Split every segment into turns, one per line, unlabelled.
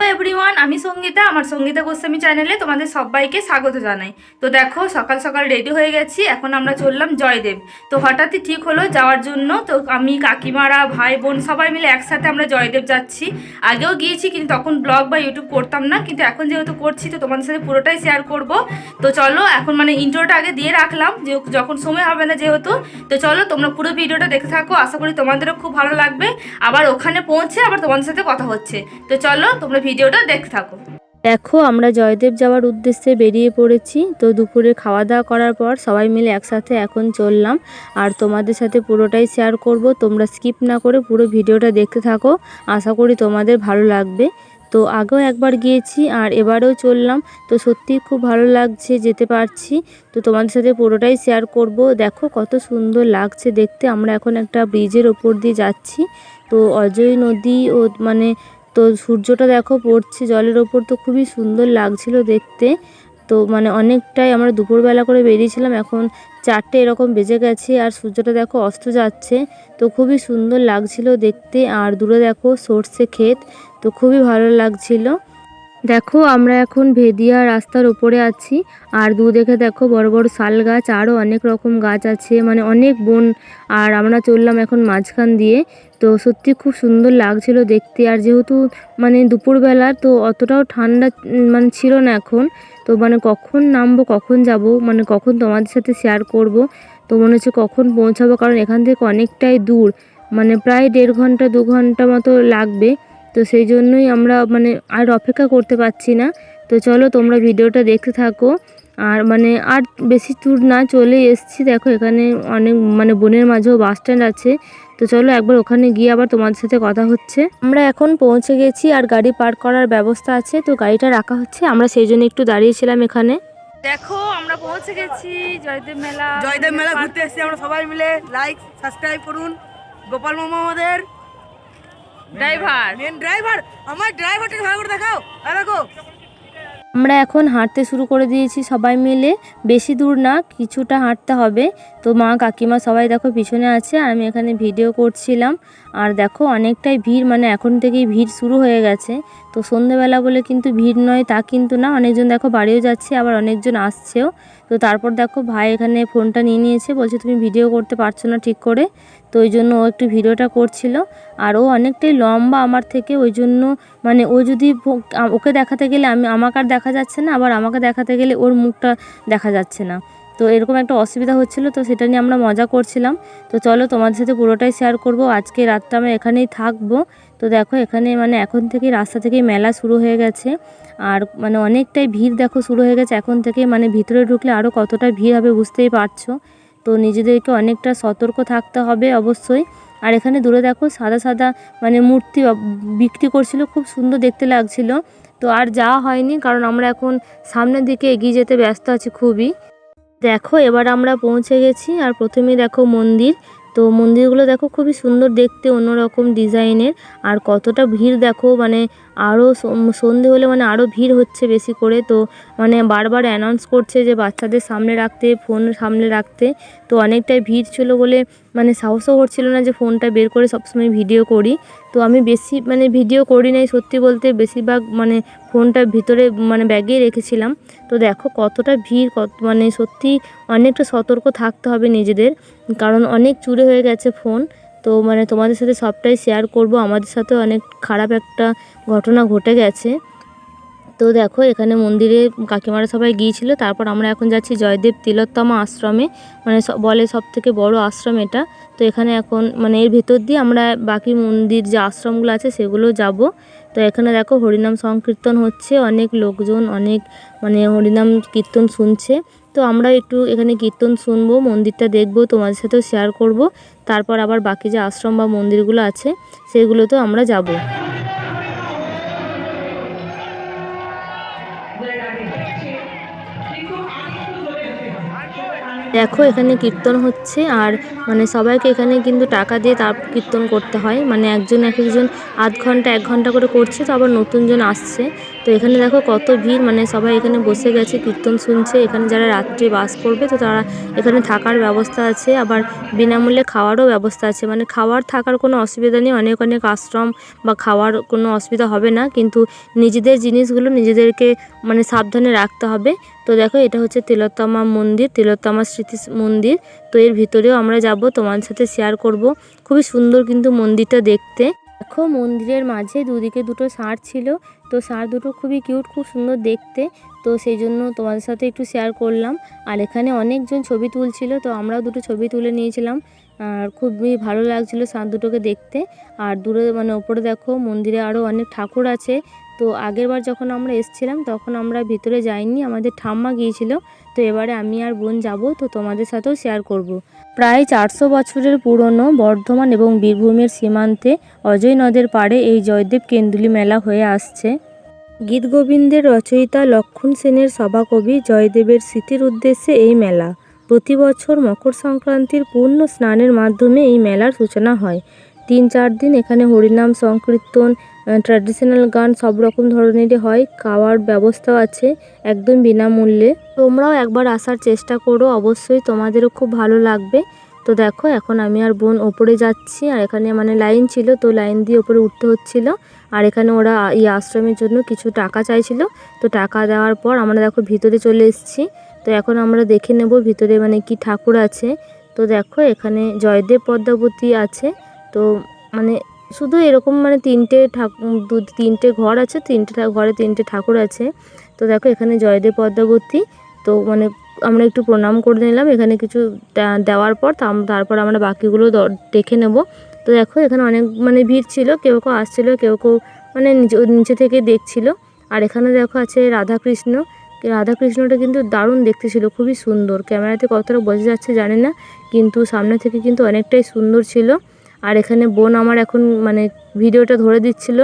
Everyone আমি সঙ্গীতা। আমার সঙ্গীতা গোস্বামী চ্যানেলে তোমাদের সবাইকে স্বাগত জানাই। তো দেখো, সকাল সকাল রেডি হয়ে গেছি। এখন আমরা চললাম জয়দেব। তো হঠাৎই ঠিক হলো যাওয়ার জন্য। তো আমি, কাকিমারা ভাই বোন সবাই মিলে একসাথে আমরা জয়দেব যাচ্ছি। আগেও গিয়েছি, কিন্তু তখন ব্লগ বা ইউটিউব করতাম না। কিন্তু এখন যেহেতু করছি, তো তোমাদের সাথে পুরোটাই শেয়ার করব। তো চলো, এখন মানে ইন্ট্রোটা আগে দিয়ে রাখলাম। যে যখন সময় হবে না যেহেতু। তো চলো, তোমরা পুরো ভিডিওটা দেখে থাকো। আশা করি তোমাদেরও খুব ভালো লাগবে। আবার ওখানে পৌঁছে আবার তোমাদের সাথে কথা হচ্ছে। তো চলো, তোমরা ভিডিওটা দেখতে থাকো।
দেখো, আমরা জয়দেব যাওয়ার উদ্দেশ্যে বেরিয়ে পড়েছি। তো দুপুরে খাওয়া দাওয়া করার পর সবাই মিলে একসাথে এখন চললাম। আর তোমাদের সাথে পুরোটাই শেয়ার করব। তোমরা স্কিপ না করে পুরো ভিডিওটা দেখতে থাকো। আশা করি তোমাদের ভালো লাগবে। তো আগেও একবার গিয়েছি আর এবারেও চললাম। তো সত্যি খুব ভালো লাগছে যেতে পারছি। তো তোমাদের সাথে পুরোটাই শেয়ার করব। দেখো, কত সুন্দর লাগছে দেখতে। আমরা এখন একটা ব্রিজের ওপর দিয়ে যাচ্ছি। তো অজয় নদী ও মানে তো সূর্যটা দেখো পড়ছে, জলের ওপর তো খুবই সুন্দর লাগছিল দেখতে। তো মানে অনেকটাই আমরা দুপুরবেলা করে বেরিয়েছিলাম, এখন চারটে এরকম বেজে গেছে আর সূর্যটা দেখো অস্ত যাচ্ছে। তো খুবই সুন্দর লাগছিল দেখতে আর দূরে দেখো সর্ষে ক্ষেত, তো খুবই ভালো লাগছিল। দেখো আমরা এখন ভেদিয়া রাস্তার উপরে আছি আর দু দেখে দেখো বড় বড় শাল গাছ আরও অনেক রকম গাছ আছে মানে অনেক বন, আর আমরা চললাম এখন মাঝখান দিয়ে। তো সত্যি খুব সুন্দর লাগছিল দেখতে। আর যেহেতু মানে দুপুরবেলা, তো অতটাও ঠান্ডা মানে ছিল না এখন। তো মানে কখন নামবো, কখন যাব মানে কখন তোমাদের সাথে শেয়ার করব? তো মনে হচ্ছে কখন পৌঁছাবো, কারণ এখান থেকে অনেকটাই দূর। মানে প্রায় দেড় ঘণ্টা, দু ঘণ্টা মতো লাগবে। তো সেই জন্যই আমরা মানে আর অপেক্ষা করতে পারছি না। তো চলো তোমরা ভিডিওটা দেখতে থাকো। আর মানে আর বেশি দূর না চলে এসছি। দেখো এখানে অনেক মানে বনের মাঝেও বাস স্ট্যান্ড আছে। তো চলো একবার ওখানে গিয়ে আবার তোমাদের সাথে কথা হচ্ছে। আমরা এখন পৌঁছে গেছি আর গাড়ি পার্ক করার ব্যবস্থা আছে। তো গাড়িটা রাখা হচ্ছে। আমরা সেই জন্য একটু দাঁড়িয়েছিলাম এখানে।
দেখো আমরা পৌঁছে গেছি। জয়দেব মেলা।
জয়দেব মেলা ঘুরতে এসেছি আমরা সবাই মিলে। লাইক সাবস্ক্রাইব করুন। গোপাল মামা আমাদের।
ড্রাইভার
মেন ড্রাইভার আমার ড্রাইভারটা ভালো করে দেখাও। আর দেখো।
আমরা এখন হাঁটতে শুরু করে দিয়েছি সবাই মিলে। বেশি দূর না, কিছুটা হাঁটতে হবে। তো মা, কাকিমা সবাই দেখো পিছনে আছে, আর আমি এখানে ভিডিও করছিলাম। আর দেখো অনেকটাই ভিড় মানে এখন থেকেই ভিড় শুরু হয়ে গেছে। তো সন্ধেবেলা বলে কিন্তু ভিড় নয়, তা কিন্তু না। অনেকজন দেখো বাড়িও যাচ্ছে, আবার অনেকজন আসছেও। তো তারপর দেখো ভাই এখানে ফোনটা নিয়ে নিয়েছে, বলছে তুমি ভিডিও করতে পারছ না ঠিক করে। তো ওই জন্য ও একটু ভিডিওটা করছিল। আর ও অনেকটাই লম্বা আমার থেকে, ওই জন্য মানে ও যদি ওকে দেখাতে গেলে আমি, আমাকে আর দেখা যাচ্ছে না, আবার আমাকে দেখাতে গেলে ওর মুখটা দেখা যাচ্ছে না। তো এরকম একটা অসুবিধা হচ্ছিল, তো সেটা নিয়ে আমরা মজা করছিলাম। তো চলো তোমাদের সাথে পুরোটাই শেয়ার করব। আজকে রাতটা আমরা এখানেই থাকব। তো দেখো এখানে মানে এখন থেকেই রাস্তা থেকেই মেলা শুরু হয়ে গেছে। আর মানে অনেকটাই ভিড় দেখো শুরু হয়ে গেছে। এখন থেকে মানে ভিতরে ঢুকলে আরও কতটা ভিড় হবে বুঝতেই পারছ। তো নিজেদেরকে অনেকটা সতর্ক থাকতে হবে অবশ্যই। আর এখানে দূরে দেখো সাদা সাদা মানে মূর্তি বিক্রি করছিল, খুব সুন্দর দেখতে লাগছিল। তো আর যাওয়া হয়নি কারণ আমরা এখন সামনের দিকে এগিয়ে যেতে ব্যস্ত আছি খুবই। দেখো এবার আমরা পৌঁছে গেছি আর প্রথমেই দেখো মন্দির। তো মন্দিরগুলো দেখো খুবই সুন্দর দেখতে অন্যরকম ডিজাইনের আর কতটা ভিড় দেখো মানে আরও সন্ধে হলে মানে আরও ভিড় হচ্ছে বেশি করে। তো মানে বারবার অ্যানাউন্স করছে যে বাচ্চাদের সামনে রাখতে ফোন সামনে রাখতে। তো অনেকটাই ভিড় ছিল বলে মানে সাহসও হচ্ছিল না যে ফোনটা বের করে সবসময় ভিডিও করি। তো আমি বেশি মানে ভিডিও করি নাই সত্যি বলতে, বেশিরভাগ মানে ফোনটা ভিতরে মানে ব্যাগেই রেখেছিলাম। তো দেখো কতটা ভিড়, কত মানে সত্যি অনেকটা সতর্ক থাকতে হবে নিজেদের। কারণ অনেক চুরি হয়ে গেছে ফোন তো মানে তোমাদের সাথে সবটাই শেয়ার করব। আমাদের সাথে অনেক খারাপ একটা ঘটনা ঘটে গেছে। তো দেখো, এখানে মন্দিরে কাকিমারা সবাই গিয়েছিল। তারপর আমরা এখন যাচ্ছি জয়দেব তিলোত্তমা আশ্রমে। মানে বলে সব থেকে বড় আশ্রম এটা। তো এখানে এখন মানে এর ভেতর দিয়ে আমরা বাকি মন্দির যে আশ্রমগুলো আছে, সেগুলো যাব। তো এখানে দেখো, হরিনাম সংকীর্তন হচ্ছে। অনেক লোকজন, অনেক মানে হরিনাম কীর্তন শুনছে। তো আমরা একটু এখানে কীর্তন শুনব, মন্দিরটা দেখব, তোমাদের সাথেও শেয়ার করব। তারপর আবার বাকি যে আশ্রম বা মন্দিরগুলো আছে, সেগুলোতেও আমরা যাব। দেখো এখানে কীর্তন হচ্ছে আর মানে সবাইকে এখানে কিন্তু টাকা দিয়ে তার কীর্তন করতে হয়। মানে একজন এক একজন আধ ঘণ্টা, এক ঘণ্টা করে করছে, তো আবার নতুনজন আসছে। তো এখানে দেখো কত ভিড় মানে সবাই এখানে বসে গেছে, কীর্তন শুনছে। এখানে যারা রাত্রে বাস করবে, তো তারা এখানে থাকার ব্যবস্থা আছে। আবার বিনামূল্যে খাওয়ারও ব্যবস্থা আছে। মানে খাওয়ার থাকার কোনো অসুবিধা নেই। অনেক অনেক আশ্রম বা খাওয়ার কোনো অসুবিধা হবে না। কিন্তু নিজেদের জিনিসগুলো নিজেদেরকে মানে সাবধানে রাখতে হবে। তো দেখো, এটা হচ্ছে তিলোত্তমা মন্দির, তিলোত্তমা স্মৃতি মন্দির। তো এর ভিতরেও আমরা যাব তোমার সাথে শেয়ার করব। খুবই সুন্দর কিন্তু মন্দিরটা দেখতে। দেখো, মন্দিরের মাঝে দুদিকে দুটো ষাঁড় ছিল। তো ষাঁড় দুটো খুবই কিউট খুব সুন্দর দেখতে। তো সেই জন্য তোমাদের সাথে একটু শেয়ার করলাম। আর এখানে অনেকজন ছবি তুলছিল, তো আমরাও দুটো ছবি তুলে নিয়েছিলাম। আর খুবই ভালো লাগছিল ষাঁড় দুটোকে দেখতে। আর দূরে মানে ওপরে দেখো, মন্দিরে আরও অনেক ঠাকুর আছে। তো আগেরবার যখন আমরা এসছিলাম, তখন আমরা ভিতরে যাইনি, আমাদের ঠাম্মা গিয়েছিল। তো এবারে আমি আর বোন যাব, তো তোমাদের সাথেও শেয়ার করব। প্রায় চারশো বছরের পুরনো বর্ধমান এবং বীরভূমের সীমান্তে অজয় নদের পাড়ে এই জয়দেব কেন্দুলি মেলা হয়ে আসছে। গীত গোবিন্দের রচয়িতা লক্ষণ সেনের সভাকবি জয়দেবের স্মৃতির উদ্দেশ্যে এই মেলা। প্রতি বছর মকর সংক্রান্তির পূর্ণ স্নানের মাধ্যমে এই মেলার সূচনা হয়। তিন চার দিন এখানে হরিনাম, সংকীর্তন ট্র্যাডিশনাল গান সব রকম ধরনেরই হয়। খাওয়ার ব্যবস্থাও আছে একদম বিনামূল্যে। তোমরাও একবার আসার চেষ্টা করো, অবশ্যই তোমাদেরও খুব ভালো লাগবে। তো দেখো, এখন আমি আর বোন ওপরে যাচ্ছি, আর এখানে মানে লাইন ছিল, তো লাইন দিয়ে ওপরে উঠতে হচ্ছিল। আর এখানে ওরা এই আশ্রমের জন্য কিছু টাকা চাইছিল। তো টাকা দেওয়ার পর আমরা দেখো ভিতরে চলে এসেছি। তো এখন আমরা দেখে নেব ভিতরে মানে কি ঠাকুর আছে। তো দেখো, এখানে জয়দেব পদ্মাবতী আছে। তো মানে শুধু এরকম মানে তিনটে ঠাকুর দু, তিনটে ঘর আছে, তিনটে ঘরে তিনটে ঠাকুর আছে। তো দেখো এখানে জয়দেব পদ্মাবতী। তো মানে আমরা একটু প্রণাম করে নিলাম। এখানে কিছু দেওয়ার পর তারপর আমরা বাকিগুলো দেখে নেব। তো দেখো এখানে অনেক মানে ভিড় ছিল। কেউ কেউ আসছিল, কেউ কেউ মানে নিচে থেকে দেখছিল। আর এখানে দেখো আছে রাধাকৃষ্ণ। রাধাকৃষ্ণটা কিন্তু দারুণ দেখতে ছিল, খুবই সুন্দর। ক্যামেরাতে কতটা বোঝা যাচ্ছে জানি না, কিন্তু সামনে থেকে কিন্তু অনেকটাই সুন্দর ছিল। আর এখানে বোন আমার এখন মানে ভিডিওটা ধরে দিচ্ছিল।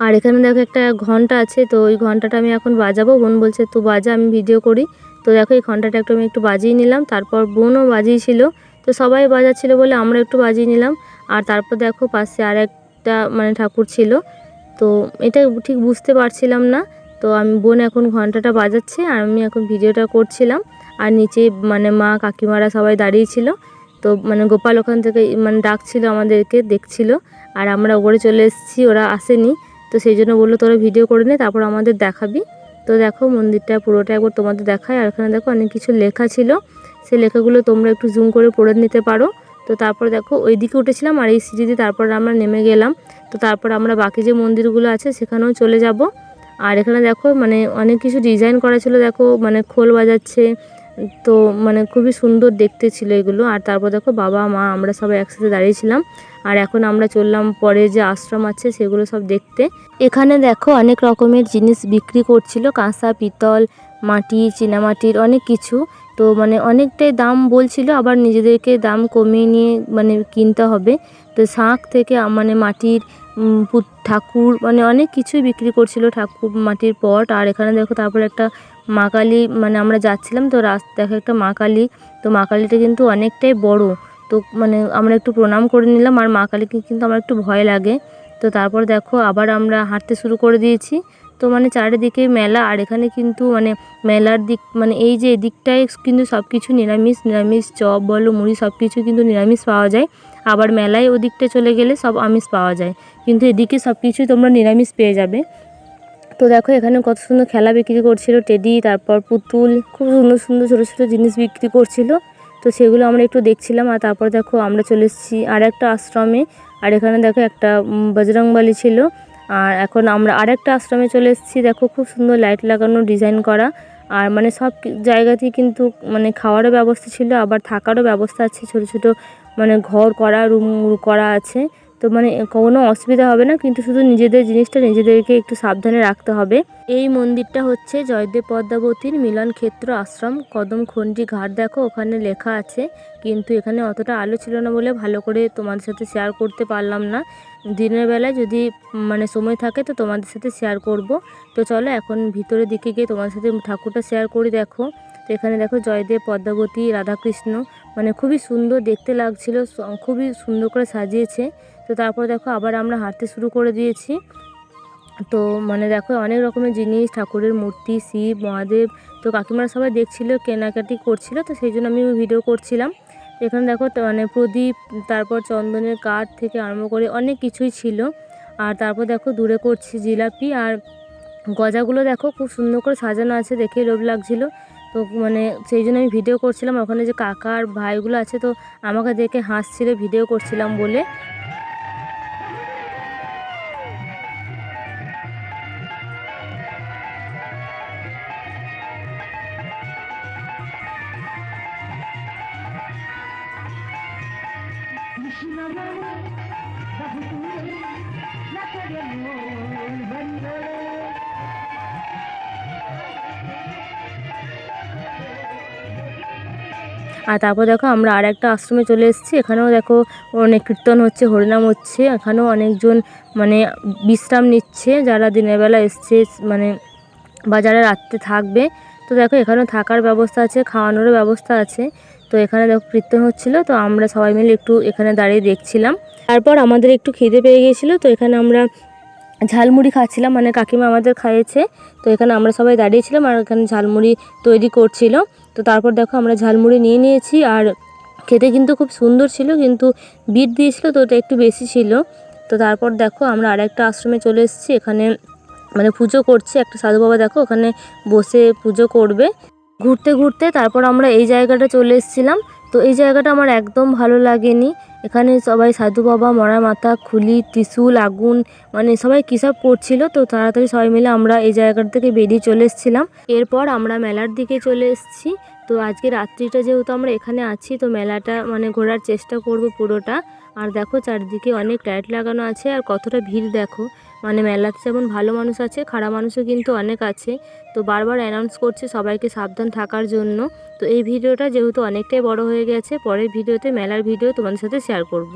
আর এখানে দেখো একটা ঘণ্টা আছে, তো ওই ঘন্টাটা আমি এখন বাজাবো। বোন বলছে, তো বাজা, আমি ভিডিও করি। তো দেখো এই ঘন্টাটা একটু আমি একটু বাজিয়ে নিলাম। তারপর বোনও বাজিয়েছিল। তো সবাই বাজাচ্ছিল বলে আমরা একটু বাজিয়ে নিলাম। আর তারপর দেখো পাশে আর একটা মানে ঠাকুর ছিল। তো এটা ঠিক বুঝতে পারছিলাম না। তো আমি, বোন এখন ঘন্টাটা বাজাচ্ছে। আর আমি এখন ভিডিওটা করছিলাম। আর নিচে মানে মা কাকিমারা সবাই দাঁড়িয়েছিল তো মানে গোপাল ওখান থেকে মানে ডাকছিল আমাদেরকে, দেখছিল, আর আমরা ওপরে চলে এসেছি, ওরা আসেনি। তো সেই জন্য বলল, তোরা ভিডিও করে নে, তারপর আমাদের দেখাবি। তো দেখো, মন্দিরটা পুরোটা একবার তোমাদের দেখায়। আর এখানে দেখো, অনেক কিছু লেখা ছিল। সেই লেখাগুলো তোমরা একটু জুম করে পড়ে নিতে পারো। তো তারপর দেখো ওই দিকে উঠেছিলাম, আর এই সিঁড়ি দিয়ে তারপর আমরা নেমে গেলাম। তো তারপর আমরা বাকি যে মন্দিরগুলো আছে, সেখানেও চলে যাব। আর এখানে দেখো মানে অনেক কিছু ডিজাইন করা ছিল। দেখো মানে খোল বাজাচ্ছে তো মানে খুবই সুন্দর দেখতে ছিল এগুলো। আর তারপর দেখো বাবা, মা আমরা সবাই একসাথে দাঁড়িয়েছিলাম। আর এখন আমরা চললাম পরে যে আশ্রম আছে সেগুলো সব দেখতে। এখানে দেখো অনেক রকমের জিনিস বিক্রি করছিল, কাঁসা, পিতল, মাটি, চীনামাটির অনেক কিছু। তো মানে অনেকটাই দাম বলছিল, আবার নিজেদেরকে দাম কমিয়ে নিয়ে মানে কিনতে হবে। তো শাঁখ থেকে মানে মাটির ঠাকুর মানে অনেক কিছুই বিক্রি করছিল ঠাকুর মাটির পট। আর এখানে দেখো তারপরে একটা মা কালী মানে আমরা যাচ্ছিলাম তো রাস্তা দেখো একটা মা কালী। তো মা কালীটা কিন্তু অনেকটাই বড়। তো মানে আমরা একটু প্রণাম করে নিলাম। আর মা কালীকে কিন্তু আমার একটু ভয় লাগে। তো তারপর দেখো আবার আমরা হাঁটতে শুরু করে দিয়েছি। তো মানে চারিদিকে মেলা, আর এখানে কিন্তু মানে মেলার দিক মানে এই যে এদিকটায় কিন্তু সব কিছু নিরামিষ নিরামিষ চপ বলো, মুড়ি সব কিছু কিন্তু নিরামিষ পাওয়া যায়। আবার মেলায় ওদিকটা চলে গেলে সব আমিষ পাওয়া যায়। কিন্তু এদিকে সব কিছুই তোমরা নিরামিষ পেয়ে যাবে। তো দেখো এখানে কত সুন্দর খেলা বিক্রি করছিল টেডি, তারপর পুতুল, খুব সুন্দর সুন্দর, ছোটো ছোটো জিনিস বিক্রি করছিল। তো সেগুলো আমরা একটু দেখছিলাম, আর তারপর দেখো আমরা চলে এসেছি আর একটা আশ্রমে। আর এখানে দেখো একটা বজরংবলী ছিল। আর এখন আমরা আরেকটা আশ্রমে চলে এসেছি। দেখো খুব সুন্দর লাইট লাগানো ডিজাইন করা। আর মানে সব জায়গাতেই কিন্তু মানে খাওয়ারও ব্যবস্থা ছিল, আবার থাকারও ব্যবস্থা আছে। ছোট ছোট মানে ঘর করা রুম করা আছে। তো মানে কোনো অসুবিধা হবে না, কিন্তু শুধু নিজেদের জিনিসটা নিজেদেরকে একটু সাবধানে রাখতে হবে। এই মন্দিরটা হচ্ছে জয়দেব পদ্মাবতীর মিলন ক্ষেত্র আশ্রম, কদম খন্ডি ঘাট। দেখো ওখানে লেখা আছে, কিন্তু এখানে অতটা আলো ছিল না বলে ভালো করে তোমাদের সাথে শেয়ার করতে পারলাম না। দিনের বেলায় যদি মানে সময় থাকে তো তোমাদের সাথে শেয়ার করব। তো চলো এখন ভিতরের দিকে গিয়ে তোমাদের সাথে ঠাকুরটা শেয়ার করি, দেখো। তো এখানে দেখো জয়দেব পদ্মাবতী রাধাকৃষ্ণ মানে খুবই সুন্দর দেখতে লাগছিল খুবই সুন্দর করে সাজিয়েছে। তো তারপর দেখো আবার আমরা হাঁটতে শুরু করে দিয়েছি। তো মানে দেখো অনেক রকমের জিনিস, ঠাকুরের মূর্তি, শিব, মহাদেব, তো কাকিমারা সবাই দেখছিল, কেনাকাটি করছিল, তো সেই জন্য আমি ভিডিও করছিলাম। এখানে দেখো মানে প্রদীপ, তারপর চন্দনের কাঠ থেকে আরম্ভ করে অনেক কিছুই ছিল। আর তারপর দেখো দূরে করছি জিলাপি, আর গজাগুলো দেখো খুব সুন্দর করে সাজানো আছে দেখে লোভ লাগছিল। তো মানে সেই জন্য আমি ভিডিও করছিলাম। ওখানে যে কাকার ভাইগুলো আছে, তো আমাকে দেখে হাসছিল ভিডিও করছিলাম বলে। আর তারপর দেখো আমরা আর একটা আশ্রমে চলে এসেছি। এখানেও দেখো অনেক কীর্তন হচ্ছে, হরিনাম হচ্ছে। এখানেও অনেকজন মানে বিশ্রাম নিচ্ছে যারা দিনের বেলা এসছে মানে বা যারা রাত্রে থাকবে। তো দেখো এখানেও থাকার ব্যবস্থা আছে, খাওয়ানোরও ব্যবস্থা আছে। তো এখানে দেখো কীর্তন হচ্ছিল, তো আমরা সবাই মিলে একটু এখানে দাঁড়িয়ে দেখছিলাম। তারপর আমাদের একটু খিদে পেয়ে গিয়েছিল, তো এখানে আমরা ঝালমুড়ি খাচ্ছিলাম মানে কাকিমা আমাদের খাইয়েছে। তো এখানে আমরা সবাই দাঁড়িয়েছিলাম আর এখানে ঝালমুড়ি তৈরি করছিল। তো তারপর দেখো আমরা ঝালমুড়ি নিয়ে নিয়েছি আর খেতে কিন্তু খুব সুন্দর ছিল, কিন্তু বিট দিয়েছিল তো ওটা একটু বেশি ছিল। তো তারপর দেখো আমরা আরেকটা আশ্রমে চলে এসেছি, এখানে মানে পুজো করছে একটা সাধু বাবা, দেখো ওখানে বসে পুজো করবে। ঘুরতে ঘুরতে তারপর আমরা এই জায়গাটা চলে এসেছিলাম। তো এই জায়গাটা আমার একদম ভালো লাগেনি। এখানে সবাই সাধু বাবা, মরা মাথা, খুলি, ত্রিশূল, আগুন মানে সবাই কী সব করছিল, তো তাড়াতাড়ি সবাই মিলে আমরা এই জায়গাটা থেকে বেরিয়ে চলে এসেছিলাম। এরপর আমরা মেলার দিকে চলে এসেছি। তো আজকে রাত্রিটা যেহেতু আমরা এখানে আছি, তো মেলাটা মানে ঘোরার চেষ্টা করব পুরোটা। আর দেখো চারদিকে অনেক লাইট লাগানো আছে, আর কতটা ভিড় দেখো। মানে মেলাতে যেমন ভালো মানুষ আছে, খারাপ মানুষও কিন্তু অনেক আছে। তো বারবার অ্যানাউন্স করছে সবাইকে সাবধান থাকার জন্য। তো এই ভিডিওটা যেহেতু অনেকটাই বড় হয়ে গেছে, পরের ভিডিওতে মেলার ভিডিও তোমাদের সাথে শেয়ার করব।